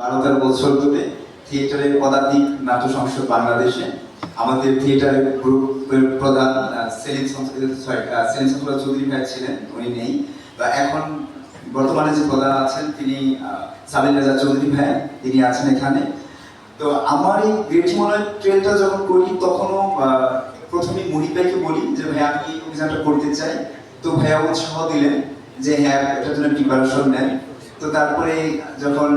বারো তেরো বছর ধরে থিয়েটারের পদাতিক নাট্য সংসদ বাংলাদেশে আমাদের থিয়েটারের গ্রুপের প্রধান সেলিম সেলিম সংস্কৃত চৌধুরী ভাই ছিলেন, উনি নেই। তো এখন বর্তমানে যে প্রধান আছেন, তিনি সাবির রাজা চৌধুরী ভাই, তিনি আছেন এখানে। তো আমার এই গ্রেটিমনের ট্রেলটা যখন করি, তখনও প্রথমে ভাইকে বলি যে, ভাই আমি এই অভিযানটা করতে চাই। তো ভাইয়া উৎসাহ দিলেন যে হ্যাঁ এটার জন্য প্রিপারেশন নেন। তো তারপরে যখন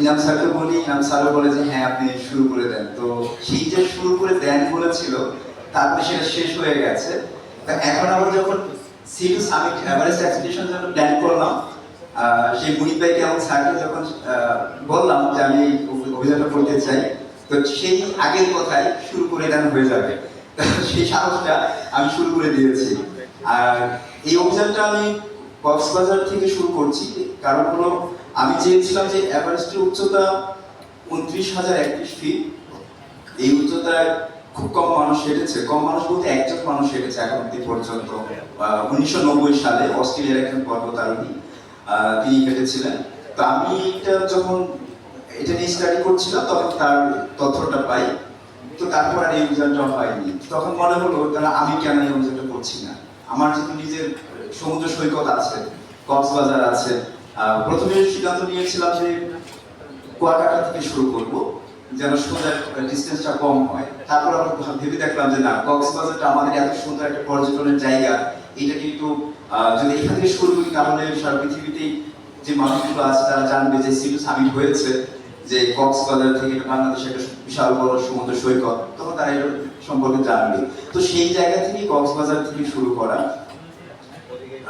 ইনাম স্যারকে বলি ইনাম স্যারও বলে যে হ্যাঁ আপনি শুরু করে দেন। তো সেই যে শুরু করে দেন বলেছিল, তারপরে সেটা শেষ হয়ে গেছে। তা এখন আবার যখন সিরিয়াস আমি এভারেস্ট এক্সপিডিশন জন্য প্ল্যান করলাম সেই মুহিত ভাইকে স্যারকে যখন বললাম যে, আমি অভিযানটা করতে চাই। তো সেই আগের কথাই শুরু করে দেন হয়ে যাবে। সেই সাহসটা আমি শুরু করে দিয়েছি। আর এই অভিযানটা আমি কক্সবাজার থেকে শুরু করছি, কারণ হলো আমি চেয়েছিলাম যে এভারেস্টের উচ্চতা উনত্রিশ হাজার একত্রিশ ফিট এই উচ্চতায় খুব কম মানুষ হেঁটেছে। কম মানুষ বলতে একজন মানুষ হেঁটেছে এখন অব্দি পর্যন্ত। উনিশশো নব্বই সালে অস্ট্রেলিয়ার একজন পর্বতারোহী তিনি হেঁটেছিলেন। তো আমি এটা যখন এটা নিয়ে স্টাডি করছিলাম, তখন তার তথ্যটা পাই। তো তারপর আর এই অভিযানটা হয়নি। তখন মনে হলো, তাহলে আমি কেন এই অভিযানটা করছি না? আমার যেহেতু নিজের সমুদ্র সৈকত আছে, কক্সবাজার আছে প্রথমে সিদ্ধান্ত নিয়েছিলাম যে কুয়াকাটা থেকে শুরু করব, যেন সোজা ডিস্টেন্সটা কম হয়। তারপর আমরা ভেবে দেখলাম যে না, কক্সবাজারটা আমাদের এত সুন্দর একটা পর্যটনের জায়গা, এটা কিন্তু যদি এখান থেকে শুরু করি, তাহলে সারা পৃথিবীতেই যে মানুষগুলো আছে, তারা জানবে যে সিটু সামিট হয়েছে, যে কক্সবাজার থেকে বাংলাদেশ একটা বিশাল বড় সমুদ্র সৈকত, তখন তারা সম্পর্কে জানবে। তো সেই জায়গা থেকে কক্সবাজার থেকে শুরু করা।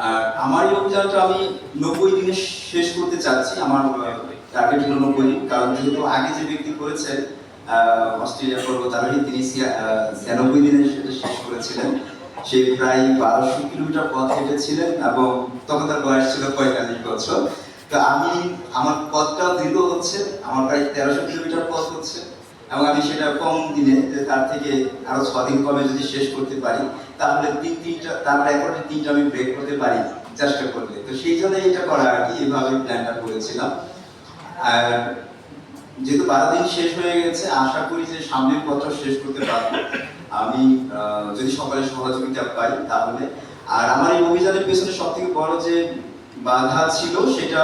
আর আমার অভিযানটা আমি নব্বই দিনে শেষ করতে চাচ্ছি, আমার টার্গেট হলো নব্বই দিন, কারণ যেহেতু আগে যে ব্যক্তি করেছেন অস্ট্রেলিয়া পর্বতারোহী তিনি ছিয়ানব্বই দিনে সেটা শেষ করেছিলেন। সে প্রায় বারোশো কিলোমিটার পথ হেঁটেছিলেন এবং তখন তার বয়স ছিল পঁয়তাল্লিশ বছর। তো আমি, আমার পথটাও দীর্ঘ হচ্ছে, আমার প্রায় তেরোশো কিলোমিটার পথ হচ্ছে। এবং আমি সেটা কম দিনে তার থেকে আরও ছ দিন কমে যদি শেষ করতে পারি, তাহলে তিন তিনটা, তার রেকর্ডে তিনটা আমি ব্রেক করতে পারি চেষ্টা করলে। তো সেই জন্য এটা করা আর কি, এভাবে প্ল্যানটা করেছিলাম। আর যেহেতু বারো দিন শেষ হয়ে গেছে, আশা করি যে সামনের পথটা শেষ করতে পারব। আমি যদি সকলের সহযোগিতা পাই, তাহলে। আর আমার এই অভিযানের পেছনে সব থেকে বড় যে বাধা ছিল, সেটা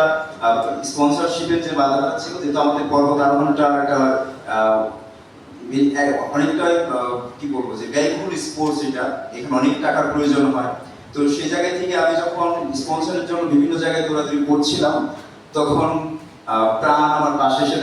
স্পন্সরশিপের যে বাধাটা ছিল, যেহেতু আমাদের পর্বত আরোহণটা একটা অনেকটাই কি বলব যে ব্যয়বহুল স্পোর্টস এটা। এখানে অনেক টাকার প্রয়োজন হয়। তো সেই জায়গা থেকে আমি যখন স্পন্সরের জন্য বিভিন্ন জায়গায় দৌড়াদৌড়ি করছিলাম, তখন প্রাণ আমার পাশে এসে